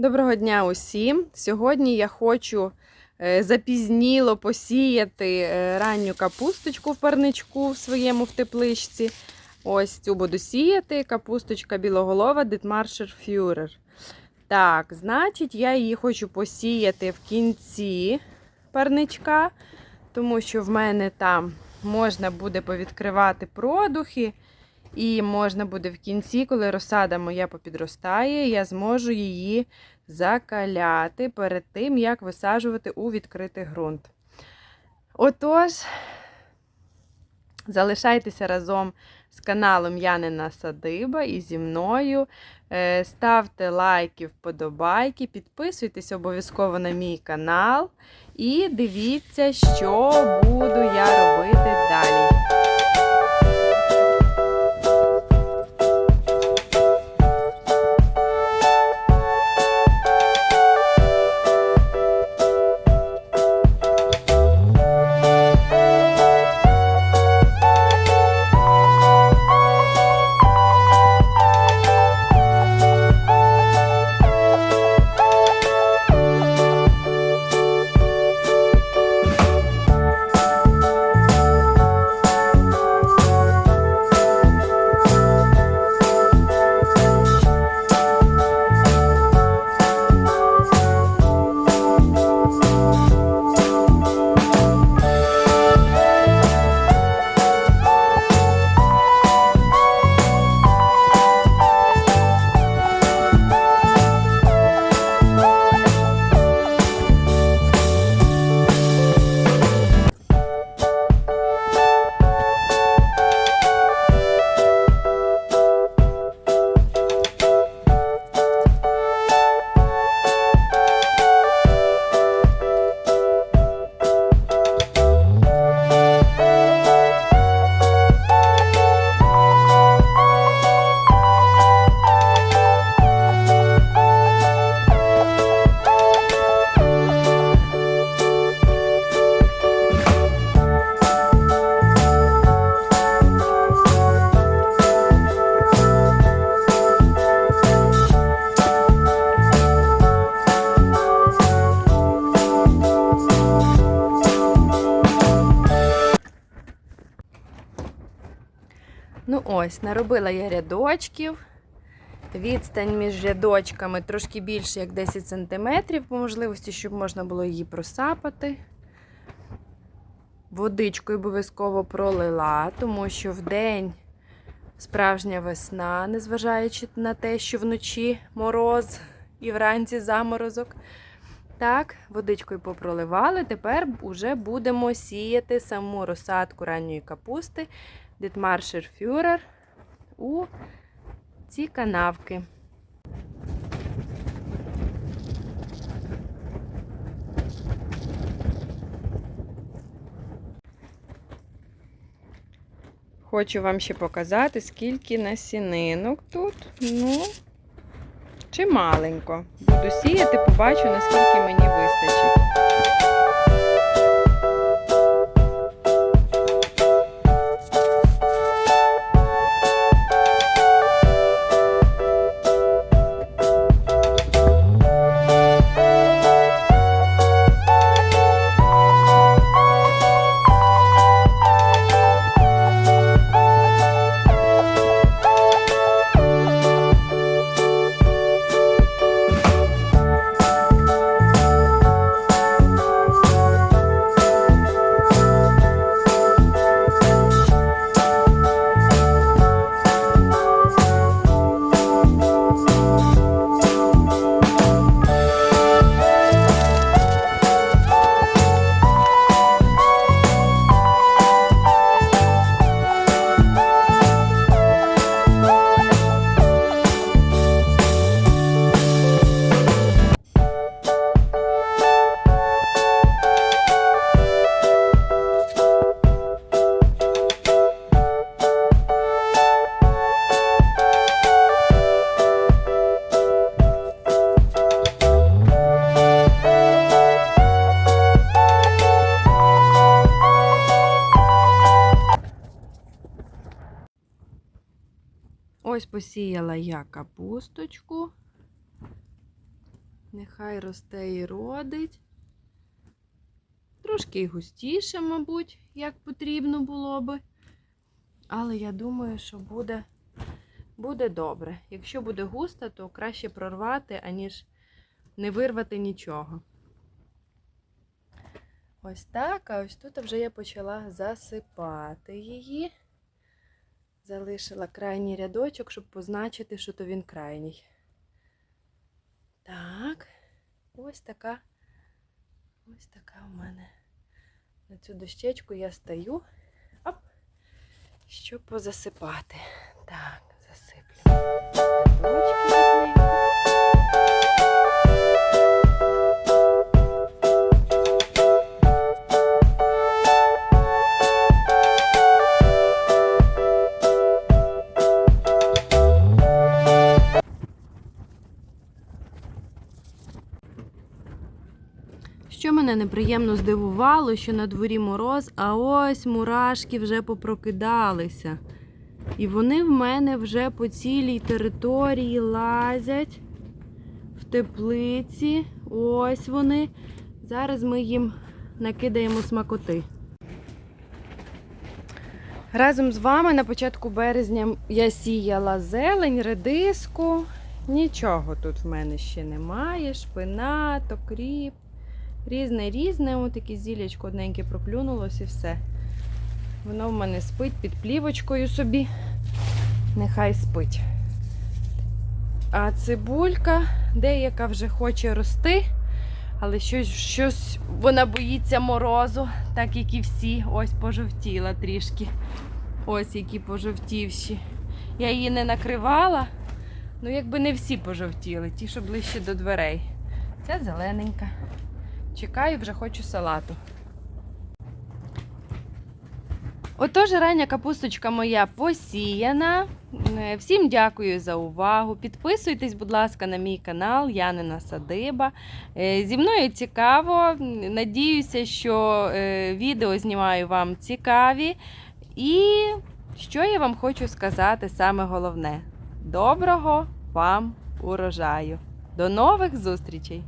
Доброго дня усім! Сьогодні я хочу е, запізніло посіяти е, ранню капусточку в парничку в своєму в тепличці. Ось цю буду сіяти. Капусточка білоголова Дитмаршер Фюрер. Так, значить, я її хочу посіяти в кінці парничка, тому що в мене там можна буде повідкривати продухи. І можна буде в кінці, коли розсада моя попідростає, я зможу її закаляти перед тим, як висаджувати у відкритий ґрунт. Отож, залишайтеся разом з каналом Янина Садиба і зі мною. Е, Ставте лайки, вподобайки, підписуйтесь обов'язково на мій канал і дивіться, що буду я робити далі. Ось, наробила я рядочків. Відстань між рядочками трошки більше, як 10 см, по можливості, щоб можна було її просапати. Водичкою обов'язково пролила, тому що вдень справжня весна, незважаючи на те, що вночі мороз і вранці заморозок. Так, водичкою попроливали. Тепер вже будемо сіяти саму розсадку ранньої капусти. Дитмаршер Фюрер у ці канавки. Хочу вам ще показати, скільки насінинок тут. Ну, чималенько. Буду сіяти, побачу, наскільки мені вистачить. Ось посіяла я капусточку. Нехай росте і родить. Трошки й густіше, мабуть, як потрібно було би. Але я думаю, що буде, буде добре. Якщо буде густо, то краще прорвати, аніж не вирвати нічого. Ось так, а ось тут вже я почала засипати її. Залишила крайній рядочок, щоб позначити, що то він крайній. Так, ось така, ось така у мене. На цю дощечку я стаю, оп, щоб позасипати. Так, мене неприємно здивувало, що на дворі мороз, а ось мурашки вже попрокидалися. І вони в мене вже по цілій території лазять в теплиці. Ось вони. Зараз ми їм накидаємо смакоти. Разом з вами на початку березня я сіяла зелень, редиску. Нічого тут в мене ще немає. Шпинат, окріп. Різне, різне, от таке зілячко одненьке проклюнулось і все. Воно в мене спить під плівочкою собі. Нехай спить. А цибулька деяка вже хоче рости, але щось, щось вона боїться морозу, так як і всі. Ось пожовтіла трішки. Ось які пожовтівші. Я її не накривала. Ну, якби не всі пожовтіли, ті, що ближче до дверей. Ця зелененька. Чекаю, вже хочу салату. Отож, рання капусточка моя посіяна. Е, Всім дякую за увагу. Підписуйтесь, будь ласка, на мій канал Янина Садиба. Е, Зі мною цікаво. Надіюся, що е, відео знімаю вам цікаві. І що я вам хочу сказати саме головне: доброго вам урожаю! До нових зустрічей!